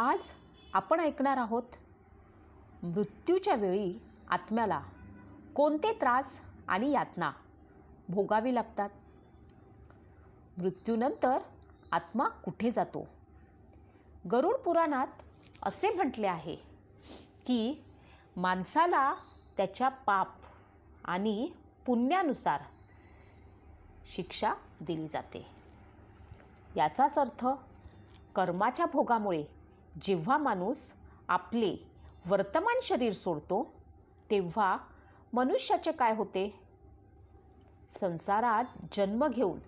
आज आपण ऐकणार आहोत मृत्यूच्या वेळी आत्म्याला कोणते त्रास आणि यातना भोगावी लागतात? मृत्यूनंतर आत्मा कुठे जातो? गरुड पुराणात असे म्हटले आहे की माणसाला त्याच्या पाप आणि पुण्यानुसार शिक्षा दिली जाते. याचाच अर्थ कर्माच्या भोगामुळे जेव्हा माणूस आपले वर्तमान शरीर सोडतो तेव्हा मनुष्याचे काय होते? संसारात जन्म घेऊन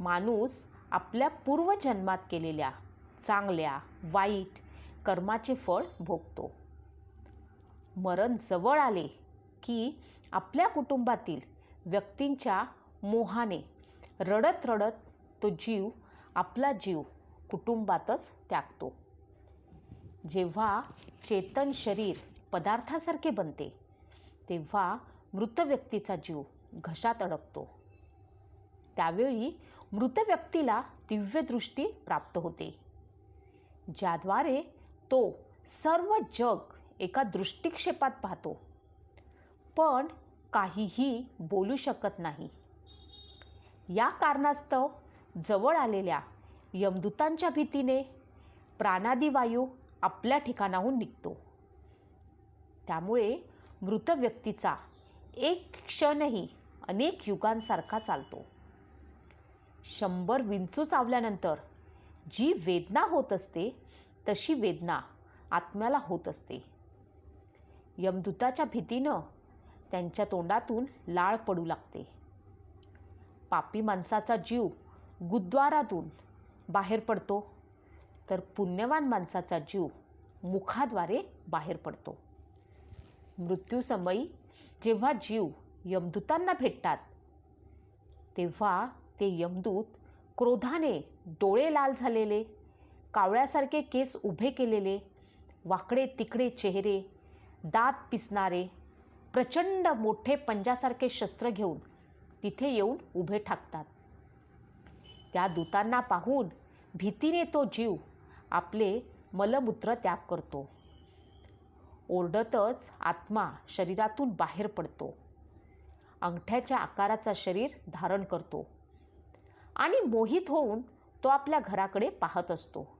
माणूस आपल्या पूर्वजन्मात केलेल्या चांगल्या वाईट कर्माचे फळ भोगतो. मरण जवळ आले की आपल्या कुटुंबातील व्यक्तींच्या मोहाने रडत रडत तो जीव आपला जीव कुटुंबातच त्यागतो. जेव्हा चेतन शरीर पदार्थासारखे बनते तेव्हा मृत व्यक्तीचा जीव घशात अडकतो. त्यावेळी मृत व्यक्तीला दिव्यदृष्टी प्राप्त होते ज्याद्वारे तो सर्व जग एका दृष्टिक्षेपात पाहतो. पण काहीही बोलू शकत नाही. या कारणास्तव जवळ आलेल्या यमदूतांच्या भीतीने प्राणादी वायू आपल्या ठिकाणाहून निघतो. त्यामुळे मृत व्यक्तीचा एक क्षणही अनेक युगांसारखा चालतो. शंभर विंचू चावल्यानंतर जी वेदना होत असते तशी वेदना आत्म्याला होत असते. यमदूताच्या भीतीनं त्यांच्या तोंडातून लाळ पडू लागते. पापी माणसाचा जीव गुद्वारातून बाहेर पडतो. तर पुण्यवान माणसाचा जीव मुखाद्वारे बाहेर पडतो. मृत्यूसमयी जेव्हा जीव यमदूतांना भेटतात तेव्हा ते यमदूत क्रोधाने डोळे लाल झालेले कावळ्यासारखे केस उभे केलेले वाकडे तिकडे चेहरे दात पिसणारे प्रचंड मोठे पंजासारखे शस्त्र घेऊन तिथे येऊन उभे ठाकतात. त्या दूतांना पाहून भीतीने तो जीव आपले मलमूत्र त्याग करतो. ओरडतच आत्मा शरीरातून बाहेर पडतो. अंगठ्याच्या आकाराचा शरीर धारण करतो. आणि मोहित होऊन तो आपल्या घराकडे पाहत असतो.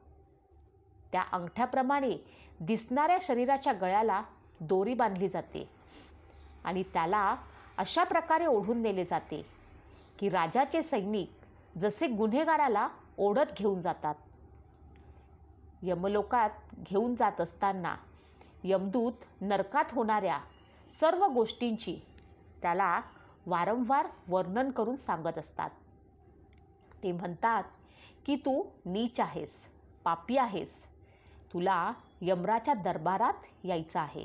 त्या अंगठ्याप्रमाणे दिसणाऱ्या शरीराच्या गळ्याला दोरी बांधली जाते आणि त्याला अशा प्रकारे ओढून नेले जाते की राजाचे सैनिक जसे गुन्हेगाराला ओढत घेऊन जातात. यमलोकात घेऊन जात असताना यमदूत नरकात होणाऱ्या सर्व गोष्टींची त्याला वारंवार वर्णन करून सांगत असतात. ते म्हणतात की तू नीच आहेस पापी आहेस. तुला यमराच्या दरबारात यायचं आहे.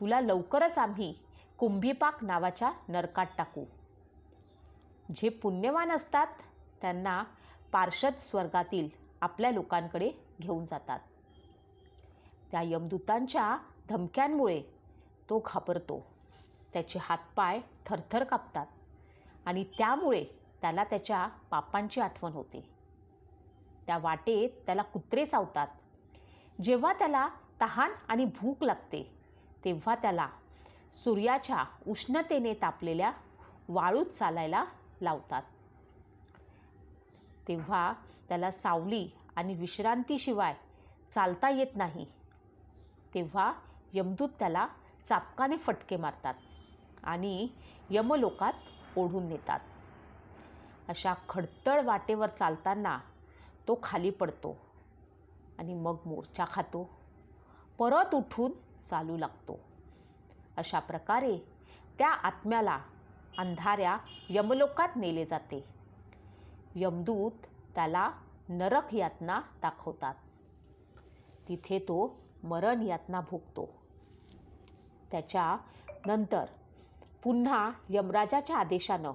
तुला लवकरच आम्ही कुंभीपाक नावाच्या नरकात टाकू. जे पुण्यवान असतात त्यांना पार्षद स्वर्गातील आपल्या लोकांकडे घेऊन जातात. त्या यमदूतांच्या धमक्यांमुळे तो घाबरतो. त्याचे हातपाय थरथर कापतात आणि त्यामुळे त्याला त्याच्या पापांची आठवण होते. त्या वाटेत त्याला कुत्रे चावतात. जेव्हा त्याला तहान आणि भूक लागते तेव्हा त्याला सूर्याच्या उष्णतेने तापलेल्या वाळूत चालायला लावतात. तेव्हा त्याला सावली आणि विश्रांतीशिवाय चालता येत नाही. तेव्हा यमदूत त्याला चापकाने फटके मारतात आणि यमलोकात ओढून नेतात. अशा खडतळ वाटेवर चालताना तो खाली पडतो आणि मग मोर्चा खातो. परत उठून चालू लागतो. अशा प्रकारे त्या आत्म्याला अंधाऱ्या यमलोकात नेले जाते. यमदूत त्याला नरक यातना दाखवतात. तिथे तो मरण यातना भोगतो. त्याच्या नंतर पुन्हा यमराजाच्या आदेशानं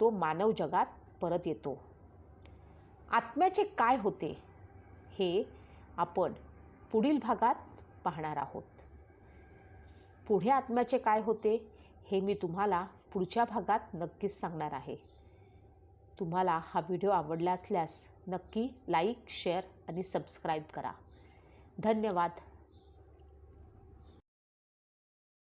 तो मानव जगात परत येतो. आत्म्याचे काय होते हे आपण पुढील भागात पाहणार आहोत. पुढे आत्म्याचे काय होते हे मी तुम्हाला पुढच्या भागात नक्कीच सांगणार आहे. तुम्हाला हा व्हिडिओ आवडला असल्यास नक्की लाईक शेअर आणि सबस्क्राईब करा. धन्यवाद.